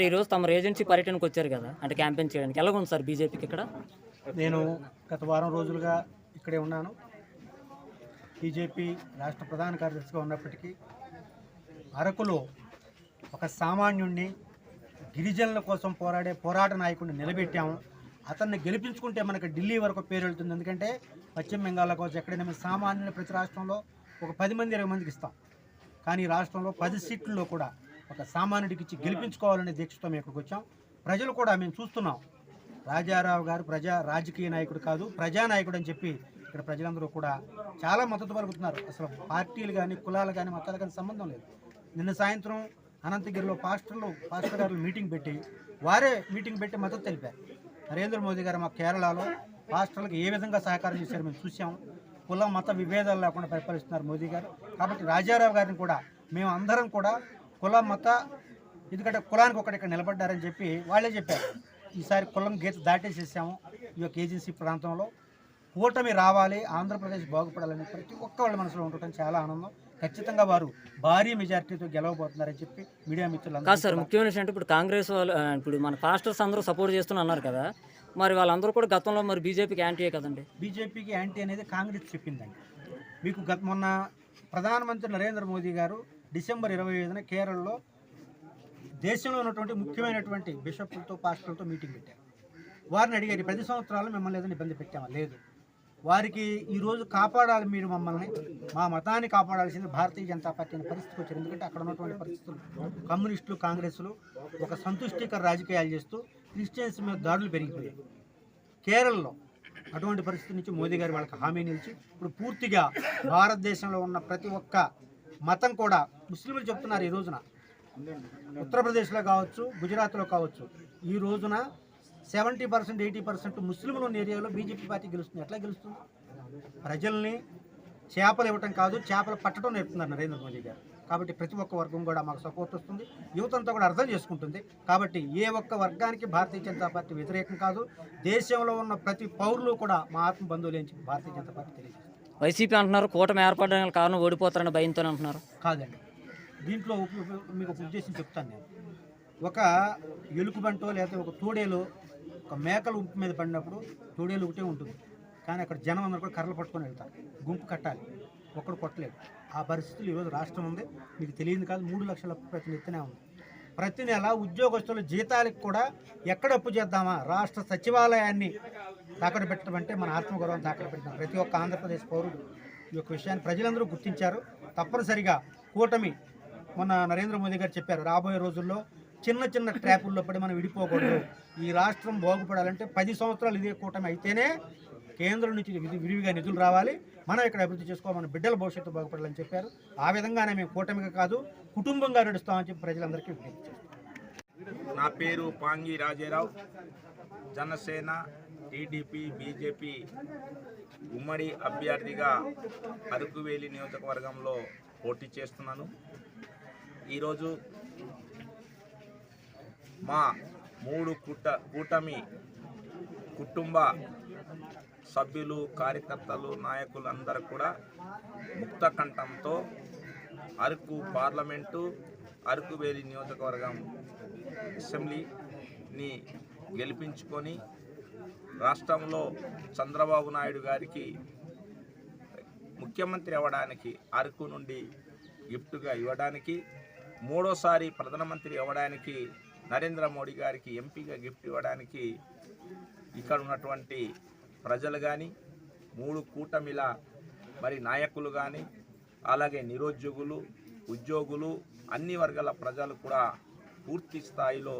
Sir ఈరోజు తమ agency పర్యటనకు వచ్చారు కదా అంటే క్యాంపెయిన్ చేయడానికి. ఎలాగ ఉంది సార్ బీజేపీకి ఇక్కడ? నేను గత వారం రోజులుగా ఇక్కడే ఉన్నాను. బీజేపీ రాష్ట్ర ప్రధాన కార్యదర్శిగా ఉన్నప్పటికీ అరకులో ఒక సామాన్యుణ్ణి గిరిజనుల కోసం పోరాడే పోరాట నాయకుడిని నిలబెట్టాము. అతన్ని గెలిపించుకుంటే మనకు ఢిల్లీ వరకు పేరు వెళ్తుంది. ఎందుకంటే పశ్చిమ బెంగాల్ కోసం ఎక్కడైనా మేము సామాన్యుని ప్రతి రాష్ట్రంలో ఒక పది మంది ఇరవై మందికి ఇస్తాం. కానీ ఈ రాష్ట్రంలో పది సీట్లలో కూడా ఒక సామాన్యుడికి ఇచ్చి గెలిపించుకోవాలనే దీక్షతో మేము ఇక్కడికి వచ్చాం. ప్రజలు కూడా మేము చూస్తున్నాం. రాజారావు గారు ప్రజా రాజకీయ నాయకుడు కాదు ప్రజానాయకుడు అని చెప్పి ఇక్కడ ప్రజలందరూ కూడా చాలా మద్దతు పలుకుతున్నారు. అసలు పార్టీలు కానీ కులాలు కానీ మతాలు కానీ సంబంధం లేదు. నిన్న సాయంత్రం అనంతగిరిలో పాస్టర్లు పాస్టర్ గారు మీటింగ్ పెట్టి వారే మీటింగ్ పెట్టి మద్దతు తెలిపారు. నరేంద్ర మోదీ గారు మా కేరళలో పాస్టర్లకు ఏ విధంగా సహకారం చేశారు మేము చూసాం కుల మత విభేదాలు లేకుండా పరిపాలిస్తున్నారు మోదీ గారు. కాబట్టి రాజారావు గారిని కూడా మేము అందరం కూడా కుల మత ఎందుకంటే కులానికి ఒకటి ఇక్కడ నిలబడ్డారని చెప్పి వాళ్ళే చెప్పారు. ఈసారి కులం గీత దాటేసేసాము ఈ యొక్క ఏజెన్సీ ప్రాంతంలో. కూటమి రావాలి ఆంధ్రప్రదేశ్ బాగుపడాలని ప్రతి ఒక్క వాళ్ళ మనసులో ఉండటం చాలా ఆనందం. ఖచ్చితంగా వారు భారీ మెజార్టీతో గెలవబోతున్నారని చెప్పి మీడియా కాదు మిత్రులందరూ సార్ ముఖ్యమైన విషయం అంటే ఇప్పుడు కాంగ్రెస్ వాళ్ళు ఇప్పుడు మన పాస్టర్స్ అందరూ సపోర్ట్ చేస్తున్నా అన్నారు కదా. మరి వాళ్ళందరూ కూడా గతంలో మరి బీజేపీకి యాంటీయే కదండి? బీజేపీకి యాంటీ అనేది కాంగ్రెస్ చెప్పిందండి. మీకు గత మొన్న ప్రధానమంత్రి నరేంద్ర మోదీ గారు డిసెంబర్ ఇరవై ఐదున కేరళలో దేశంలో ఉన్నటువంటి ముఖ్యమైనటువంటి బిషప్లతో పాస్టర్లతో మీటింగ్ పెట్టారు. వారిని అడిగారు ప్రతి పది సంవత్సరాలు మిమ్మల్ని ఏదైనా ఇబ్బంది పెట్టామా? లేదు. వారికి ఈరోజు కాపాడాలి మీరు మమ్మల్ని. మా మతాన్ని కాపాడాల్సింది భారతీయ జనతా పార్టీ అనే పరిస్థితికి వచ్చారు. ఎందుకంటే అక్కడ ఉన్నటువంటి పరిస్థితులు కమ్యూనిస్టులు కాంగ్రెస్లు ఒక సంతుష్టికర రాజకీయాలు చేస్తూ క్రిస్టియన్స్ మీద దాడులు పెరిగిపోయాయి. కేరళలో అటువంటి పరిస్థితి నుంచి మోదీ గారు వాళ్ళకి హామీ నిలిచి ఇప్పుడు పూర్తిగా భారతదేశంలో ఉన్న ప్రతి ఒక్క మతం కూడా ముస్లింలు చెప్తున్నారు ఈ రోజున. ఉత్తరప్రదేశ్లో కావచ్చు గుజరాత్లో కావచ్చు. ఈ రోజున సెవెంటీ పర్సెంట్ ఎయిటీ పర్సెంట్ ముస్లింలు ఉన్న ఏరియాలో బీజేపీ పార్టీ గెలుస్తుంది. ఎట్లా గెలుస్తుంది? ప్రజల్ని చేపలు ఇవ్వటం కాదు చేపలు పట్టడం నేర్పుతున్నారు నరేంద్ర మోదీ గారు. కాబట్టి ప్రతి ఒక్క వర్గం కూడా మాకు సపోర్ట్ వస్తుంది. యువతంతా కూడా అర్థం చేసుకుంటుంది. కాబట్టి ఏ ఒక్క వర్గానికి భారతీయ జనతా పార్టీ వ్యతిరేకం కాదు. దేశంలో ఉన్న ప్రతి పౌరులు కూడా మా ఆత్మ బంధువులు భారతీయ జనతా పార్టీ తెలియజేస్తుంది. వైసీపీ అంటున్నారు కూటమి ఏర్పడడానికి కారణం ఓడిపోతారని భయంతో అంటున్నారు. కాదండి. దీంట్లో మీకు ఒక ఉద్దేశం చెప్తాను నేను. ఒక ఎలుకబంటో లేదా ఒక తోడేలో ఒక మేకలు ఉప్పు మీద పడినప్పుడు తోడేలు ఒకటే ఉంటుంది. కానీ అక్కడ జనం అందరూ కూడా కర్రలు పట్టుకొని వెళ్తారు. గుంపు కట్టాలి. ఒక్కడు కొట్టలేదు. ఆ పరిస్థితులు ఈరోజు రాష్ట్రం ఉంది. మీకు తెలియదు కాదు మూడు లక్షల ప్రతి ఎత్తునే ఉంది. ప్రతి నెల ఉద్యోగస్తుల జీతాలకు కూడా ఎక్కడ అప్పు చేద్దామా? రాష్ట్ర సచివాలయాన్ని తాకట్టు పెట్టడం అంటే మన ఆత్మగౌరవం తాకట్టు పెట్టడం. ప్రతి ఒక్క ఆంధ్రప్రదేశ్ పౌరుడు ఈ యొక్క విషయాన్ని ప్రజలందరూ గుర్తించారు. తప్పనిసరిగా కూటమి మొన్న నరేంద్ర మోదీ గారు చెప్పారు రాబోయే రోజుల్లో చిన్న చిన్న ట్రాపుల్లో పడి మనం విడిపోకూడదు. ఈ రాష్ట్రం బాగుపడాలంటే పది సంవత్సరాలు ఇదే కూటమి అయితేనే కేంద్రం నుంచి విధి విరివిగా నిధులు రావాలి. మనం ఇక్కడ అభివృద్ధి చేసుకోమని బిడ్డల భవిష్యత్తు బాగుపడాలని చెప్పారు. ఆ విధంగానే మేము కూటమిగా కాదు కుటుంబంగా నడుస్తామని చెప్పి ప్రజలందరికీ విజ్ఞప్తి నా పేరు పాంగి రాజేరావు. జనసేన టీడీపీ బీజేపీ ఉమ్మడి అభ్యర్థిగా అరకువేలి నియోజకవర్గంలో పోటీ చేస్తున్నాను. ఈరోజు మా మూడు కూట కూటమి కుటుంబ సభ్యులు కార్యకర్తలు నాయకులు అందరూ కూడా ముక్త కంఠంతో అరకు పార్లమెంటు అరకువేలి నియోజకవర్గం అసెంబ్లీని గెలిపించుకొని రాష్ట్రంలో చంద్రబాబు నాయుడు గారికి ముఖ్యమంత్రి అవ్వడానికి అరకు నుండి గిఫ్ట్గా ఇవ్వడానికి మూడోసారి ప్రధానమంత్రి అవ్వడానికి నరేంద్ర మోడీ గారికి ఎంపీగా గిఫ్ట్ ఇవ్వడానికి ఇక్కడ ఉన్నటువంటి ప్రజలు కానీ మూడు కూటమిల మరి నాయకులు కానీ అలాగే నిరుద్యోగులు ఉద్యోగులు అన్ని వర్గాల ప్రజలు కూడా పూర్తి స్థాయిలో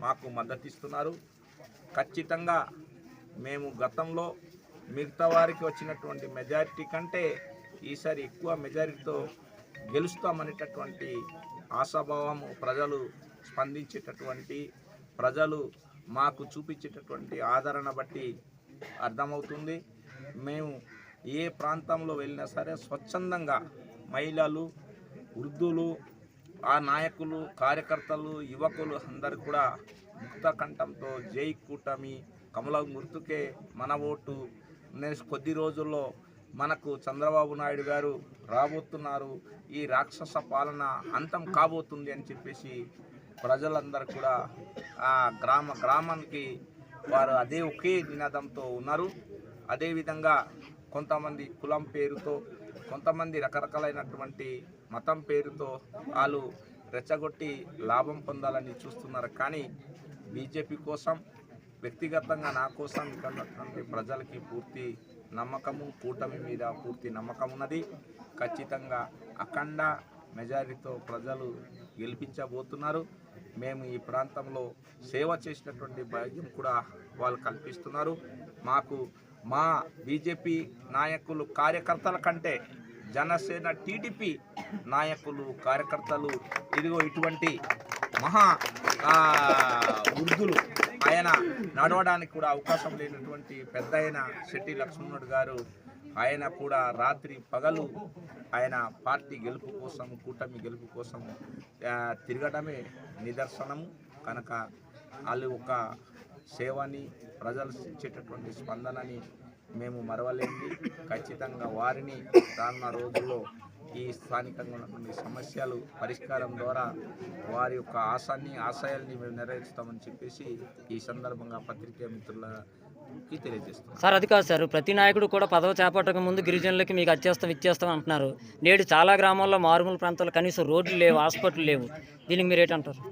మాకు మద్దతిస్తున్నారు. ఖచ్చితంగా మేము గతంలో మిగతా వారికి వచ్చినటువంటి మెజారిటీ కంటే ఈసారి ఎక్కువ మెజారిటీతో గెలుస్తామనేటటువంటి ఆశాభావము ప్రజలు స్పందించేటటువంటి ప్రజలు మాకు చూపించేటటువంటి ఆదరణ బట్టి అర్థమవుతుంది. మేము ఏ ప్రాంతంలో వెళ్ళినా సరే స్వచ్ఛందంగా మహిళలు వృద్ధులు ఆ నాయకులు కార్యకర్తలు యువకులు అందరు కూడా ముక్త కంఠంతో జై కూటమి కమల గుర్తుకే మన ఓటు. కొద్ది రోజుల్లో మనకు చంద్రబాబు నాయుడు గారు రాబోతున్నారు. ఈ రాక్షస పాలన అంతం కాబోతుంది అని చెప్పేసి ప్రజలందరూ కూడా ఆ గ్రామ గ్రామానికి వారు అదే ఒకే నినాదంతో ఉన్నారు. అదేవిధంగా కొంతమంది కులం పేరుతో కొంతమంది రకరకాలైనటువంటి మతం పేరుతో వాళ్ళు రెచ్చగొట్టి లాభం పొందాలని చూస్తున్నారు. కానీ బీజేపీ కోసం వ్యక్తిగతంగా నా కోసం ఇక్కడ ప్రజలకి పూర్తి నమ్మకము కూటమి మీద పూర్తి నమ్మకం ఉన్నది. ఖచ్చితంగా అఖండ మెజారిటీతో ప్రజలు గెలిపించబోతున్నారు. మేము ఈ ప్రాంతంలో సేవ చేసినటువంటి భాగ్యం కూడా వాళ్ళు కల్పిస్తున్నారు. మాకు మా బీజేపీ నాయకులు కార్యకర్తల కంటే జనసేన టీడీపీ నాయకులు కార్యకర్తలు ఇదిగో ఇటువంటి మహా వృద్ధులు ఆయన నడవడానికి కూడా అవకాశం లేనటువంటి పెద్ద అయిన శెట్టి లక్ష్మణుడు గారు. ఆయన కూడా రాత్రి పగలు ఆయన పార్టీ గెలుపు కోసం కూటమి గెలుపు కోసం తిరగడమే నిదర్శనము. కనుక వాళ్ళు ఒక సేవని ప్రజలు ఇచ్చేటటువంటి స్పందనని మేము మరవలేంది. ఖచ్చితంగా వారిని రానున్న రోజుల్లో ఈ స్థానికంగా ఉన్నటువంటి సమస్యలు పరిష్కారం ద్వారా వారి యొక్క ఆశాన్ని ఆశయాల్ని మేము నెరవేరుస్తామని చెప్పేసి ఈ సందర్భంగా పత్రికా మిత్రుల సార్ అది కాదు సార్. ప్రతి నాయకుడు కూడా పదవి చేపట్టక ముందు గిరిజనులకి మీకు అచ్చేస్తాం ఇచ్చేస్తాం అంటున్నారు. నేడు చాలా గ్రామాల్లో మారుమూల ప్రాంతాల్లో కనీసం రోడ్లు లేవు హాస్పిటల్ లేవు. దీనికి మీరు ఏంటంటారు?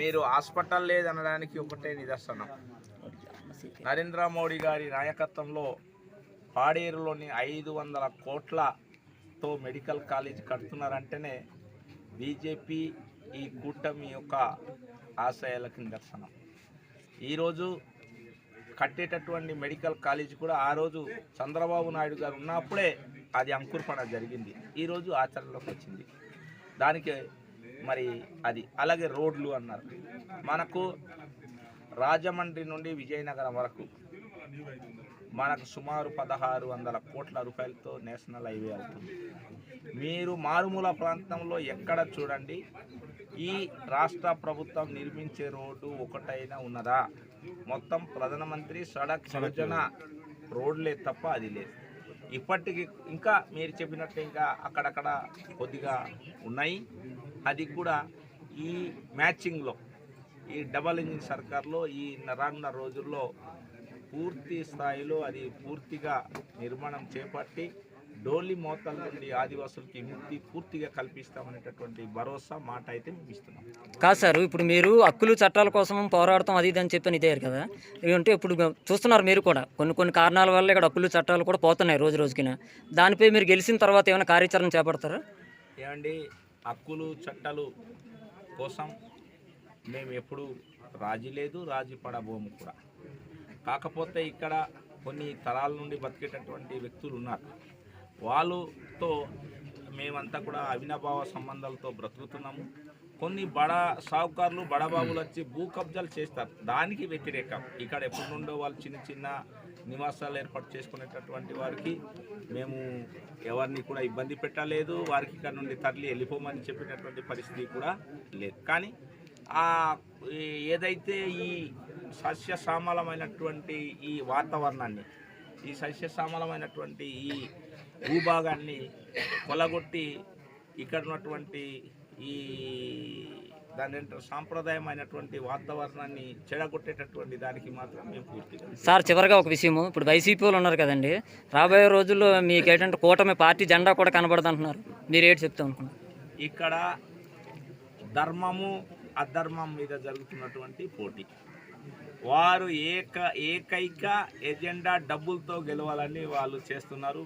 మీరు హాస్పిటల్ లేదనడానికి ఒకటే నిదర్శనం. నరేంద్ర మోడీ గారి నాయకత్వంలో పాడేరులోని ఐదు వందల కోట్లతో మెడికల్ కాలేజ్ కడుతున్నారంటేనే బీజేపీ ఈ కూటమి యొక్క ఆశయాలకు నిదర్శనం. ఈరోజు కట్టేటటువంటి మెడికల్ కాలేజ్ కూడా ఆ రోజు చంద్రబాబు నాయుడు గారు ఉన్నప్పుడే అది అంకుర్పణ జరిగింది. ఈరోజు ఆచరణలోకి వచ్చింది. దానికి మరి అది అలాగే రోడ్లు అన్నారు. మనకు రాజమండ్రి నుండి విజయనగరం వరకు మనకు సుమారు పదహారు వందల కోట్ల రూపాయలతో నేషనల్ హైవే అవుతుంది. మీరు మారుమూల ప్రాంతంలో ఎక్కడ చూడండి ఈ రాష్ట్ర ప్రభుత్వం నిర్మించే రోడ్డు ఒకటైనా ఉన్నదా? మొత్తం ప్రధానమంత్రి సడక్ యోజన రోడ్లే తప్ప అది లేదు. ఇప్పటికి ఇంకా మీరు చెప్పినట్టు ఇంకా అక్కడక్కడ కొద్దిగా ఉన్నాయి. అది కూడా ఈ మ్యాచింగ్లో ఈ డబల్ ఇంజిన్ సర్కార్లో ఈ రానున్న రోజుల్లో పూర్తి స్థాయిలో అది పూర్తిగా నిర్మాణం చేపట్టి డోలి మోతల నుండి ఆదివాసులకి విముక్తి పూర్తిగా కల్పిస్తామనేటటువంటి భరోసా మాట అయితే మేము ఇస్తున్నాం. కాదు సార్ ఇప్పుడు మీరు హక్కులు చట్టాల కోసం పోరాడతాం అది ఇది అని చెప్పని ఇదే కదా. అంటే ఇప్పుడు చూస్తున్నారు మీరు కూడా. కొన్ని కొన్ని కారణాల వల్ల ఇక్కడ హక్కులు చట్టాలు కూడా పోతున్నాయి రోజు రోజుకిన. దానిపై మీరు గెలిచిన తర్వాత ఏమైనా కార్యాచరణ చేపడతారా? ఏమండి హక్కులు చట్టాలు కోసం మేము ఎప్పుడు రాజీ లేదు రాజీ పడబోము కూడా. కాకపోతే ఇక్కడ కొన్ని తరాల నుండి బతికేటటువంటి వ్యక్తులు ఉన్నారు. వాళ్ళతో మేమంతా కూడా అవినాభావ సంబంధాలతో బ్రతుకుతున్నాము. కొన్ని బడ సావుకారులు బడబాబులు వచ్చి భూ కబ్జాలు చేస్తారు. దానికి వ్యతిరేకం. ఇక్కడ ఎప్పటి నుండో వాళ్ళు చిన్న చిన్న నివాసాలు ఏర్పాటు చేసుకునేటటువంటి వారికి మేము ఎవరిని కూడా ఇబ్బంది పెట్టలేదు. వారికి ఇక్కడ నుండి తరలి వెళ్ళిపోమని చెప్పినటువంటి పరిస్థితి కూడా లేదు. కానీ ఆ ఈ- ఏదైతే ఈ ఈ వాతావరణాన్ని ఈ సస్యశ్యామలమైనటువంటి ఈ భూభాగాన్ని కొలగొట్టి ఇక్కడ ఉన్నటువంటి ఈ దాని సాంప్రదాయమైనటువంటి వాతావరణాన్ని చెడగొట్టేటటువంటి దానికి మాత్రం మేము పూర్తిగా సార్ చివరిగా ఒక విషయము. ఇప్పుడు వైసీపీ వాళ్ళు ఉన్నారు కదండి. రాబోయే రోజుల్లో మీకు ఏంటంటే కూటమి పార్టీ జెండా కూడా కనబడదు అంటున్నారు మీరు ఏంటి చెప్తాం అనుకున్నారు ఇక్కడ ధర్మము అధర్మం మీద జరుగుతున్నటువంటి పోటీ. వారు ఏక ఏకైక ఎజెండా డబ్బులతో గెలవాలని వాళ్ళు చేస్తున్నారు.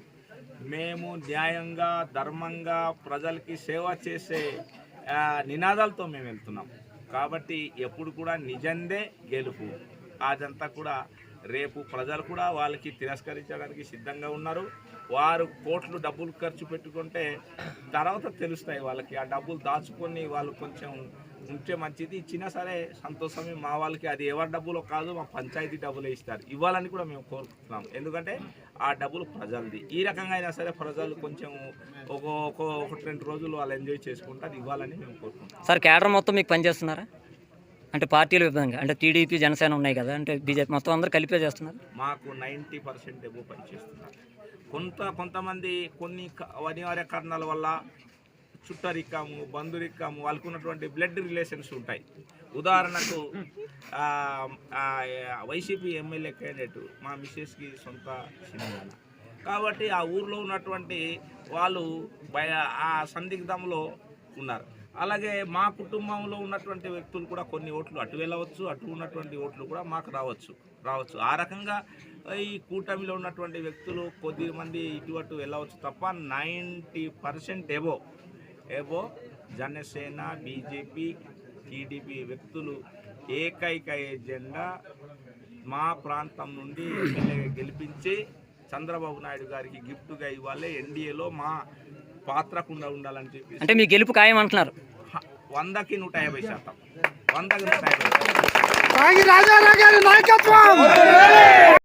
మేము న్యాయంగా ధర్మంగా ప్రజలకి సేవ చేసే నినాదాలతో మేము వెళ్తున్నాం. కాబట్టి ఎప్పుడు కూడా నిజందే గెలుపు. అదంతా కూడా రేపు ప్రజలు కూడా వాళ్ళకి తిరస్కరించడానికి సిద్ధంగా ఉన్నారు. వారు కోట్లు డబ్బులు ఖర్చు పెట్టుకుంటే తర్వాత తెలుస్తాయి వాళ్ళకి. ఆ డబ్బులు దాచుకొని వాళ్ళు కొంచెం ఉంటే మంచిది. ఇచ్చినా సరే సంతోషమే. మా వాళ్ళకి అది ఎవరి డబ్బులో కాదు మా పంచాయతీ డబ్బులే ఇస్తారు. ఇవ్వాలని కూడా మేము కోరుకుంటున్నాం. ఎందుకంటే ఆ డబ్బులు ప్రజలది. ఈ రకంగా అయినా సరే ప్రజలు కొంచెం ఒక ఒక ఒకటి రెండు రోజులు వాళ్ళు ఎంజాయ్ చేసుకుంటే అది ఇవ్వాలని మేము కోరుకుంటున్నాం. సార్ కేడర్ మొత్తం మీకు పనిచేస్తున్నారా? అంటే పార్టీల విధంగా అంటే టీడీపీ జనసేన ఉన్నాయి కదా అంటే బీజేపీ మొత్తం అందరూ కలిపే చేస్తున్నారు? మాకు నైంటీ పర్సెంట్ ఏమో పనిచేస్తున్నారు. కొంత కొంతమంది కొన్ని అనివార్య కారణాల వల్ల చుట్టరిక్కము బంధురిక్కము వాళ్ళకు ఉన్నటువంటి బ్లడ్ రిలేషన్స్ ఉంటాయి. ఉదాహరణకు వైసీపీ ఎమ్మెల్యే క్యాండిడేట్ మా మిస్సెస్కి సొంత సినిమాన కాబట్టి ఆ ఊర్లో ఉన్నటువంటి వాళ్ళు భయ ఆ సందిగ్ధంలో ఉన్నారు. అలాగే మా కుటుంబంలో ఉన్నటువంటి వ్యక్తులు కూడా కొన్ని ఓట్లు అటు వెళ్ళవచ్చు అటు ఉన్నటువంటి ఓట్లు కూడా మాకు రావచ్చు రావచ్చు. ఆ రకంగా ఈ కూటమిలో ఉన్నటువంటి వ్యక్తులు కొద్ది మంది ఇటు అటు వెళ్ళవచ్చు తప్ప ninety percent above above Janasena BJP TDP వ్యక్తులు ఏకైక ఎజెండా మా ప్రాంతం నుండి ఎమ్మెల్యే గెలిపించి చంద్రబాబు నాయుడు గారికి గిఫ్ట్గా ఇవ్వాలి. ఎన్డీఏలో మా పాత్రకుండా ఉండాలని చెప్పి అంటే మీ గెలుపు ఖాయం అంటున్నారు. వందకి నూట యాభై శాతం. వందకి నూట యాభై శాతం.